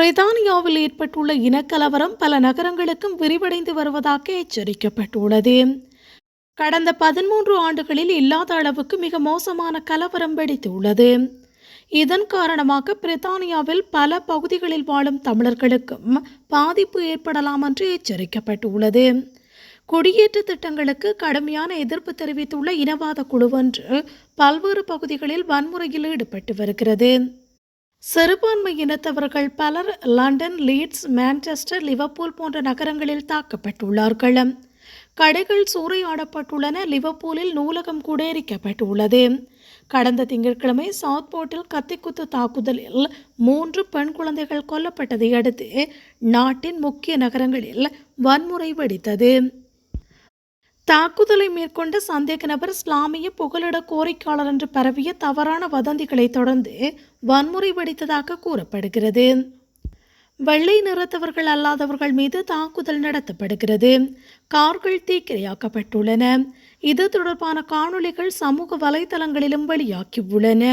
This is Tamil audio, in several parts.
பிரித்தானியாவில் ஏற்பட்டுள்ள இனக்கலவரம் பல நகரங்களுக்கும் விரிவடைந்து வருவதாக எச்சரிக்கப்பட்டுள்ளது. கடந்த பதிமூன்று ஆண்டுகளில் இல்லாத அளவுக்கு மிக மோசமான கலவரம் வெடித்துள்ளது. இதன் காரணமாக பிரித்தானியாவில் பல பகுதிகளில் வாழும் தமிழர்களுக்கும் பாதிப்பு ஏற்படலாம் என்று எச்சரிக்கப்பட்டுள்ளது. குடியேற்ற திட்டங்களுக்கு கடுமையான எதிர்ப்பு தெரிவித்துள்ள இனவாத குழுவொன்று பல்வேறு பகுதிகளில் வன்முறையில் ஈடுபட்டு வருகிறது. சிறுபான்மை இனத்தவர்கள் பலர் லண்டன் லீட்ஸ் மான்செஸ்டர் லிவர்பூல் போன்ற நகரங்களில் தாக்கப்பட்டுள்ளார்கள். கடைகள் சூறையாடப்பட்டுள்ளன. லிவர்பூலில் நூலகம் கூட எரிக்கப்பட்டுள்ளது கடந்த திங்கட்கிழமை சவுத்போர்ட்டில் கத்திக்குத்து தாக்குதலில் மூன்று பெண் குழந்தைகள் கொல்லப்பட்டதை அடுத்து நாட்டின் முக்கிய நகரங்களில் வன்முறை வெடித்தது. தாக்குதலை மேற்கொண்ட சந்தேக நபர் இஸ்லாமிய புகலிட கோரிக்கையாளர் என்று பரவிய தவறான வதந்திகளை தொடர்ந்து வன்முறை வெடித்ததாக கூறப்படுகிறது. வெள்ளை நிறத்தவர்கள் அல்லாதவர்கள் மீது தாக்குதல் நடத்தப்படுகிறது. கார்கள் தீக்கிரையாக்கப்பட்டுள்ளன. இது தொடர்பான காணொளிகள் சமூக வலைதளங்களிலும் வெளியாகியுள்ளன.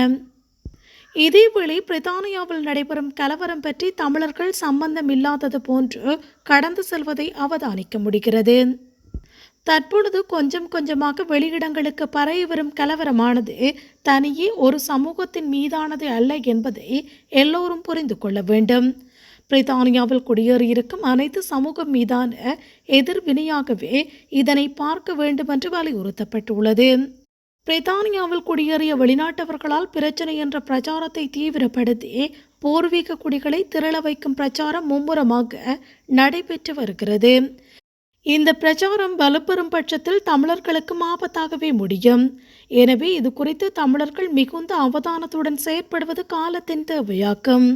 இதேவேளை பிரித்தானியாவில் நடைபெறும் கலவரம் பற்றி தமிழர்கள் சம்பந்தம் இல்லாதது போன்று கடந்து செல்வதை அவதானிக்க முடிகிறது. தற்பொழுது கொஞ்சம் கொஞ்சமாக வெளியிடங்களுக்கு பரவி வரும் கலவரமானது தனியே ஒரு சமூகத்தின் மீதானது அல்ல என்பதை எல்லோரும் புரிந்து கொள்ள வேண்டும். பிரித்தானியாவில் குடியேறியிருக்கும் அனைத்து சமூகம் மீதான எதிர்வினையாகவே இதனை பார்க்க வேண்டும் என்று வலியுறுத்தப்பட்டுள்ளது. பிரித்தானியாவில் குடியேறிய வெளிநாட்டவர்களால் பிரச்சனை என்ற பிரச்சாரத்தை தீவிரப்படுத்தி பூர்வீக குடிகளை திரள வைக்கும் பிரச்சாரம் மும்முரமாக நடைபெற்று வருகிறது. இந்த பிரச்சாரம் வலுப்பெறும் பட்சத்தில் தமிழர்களுக்கும் ஆபத்தாகவே முடியும். எனவே இது குறித்து தமிழர்கள் மிகுந்த அவதானத்துடன் செயற்படுவது காலத்தின் தேவையாக்கும்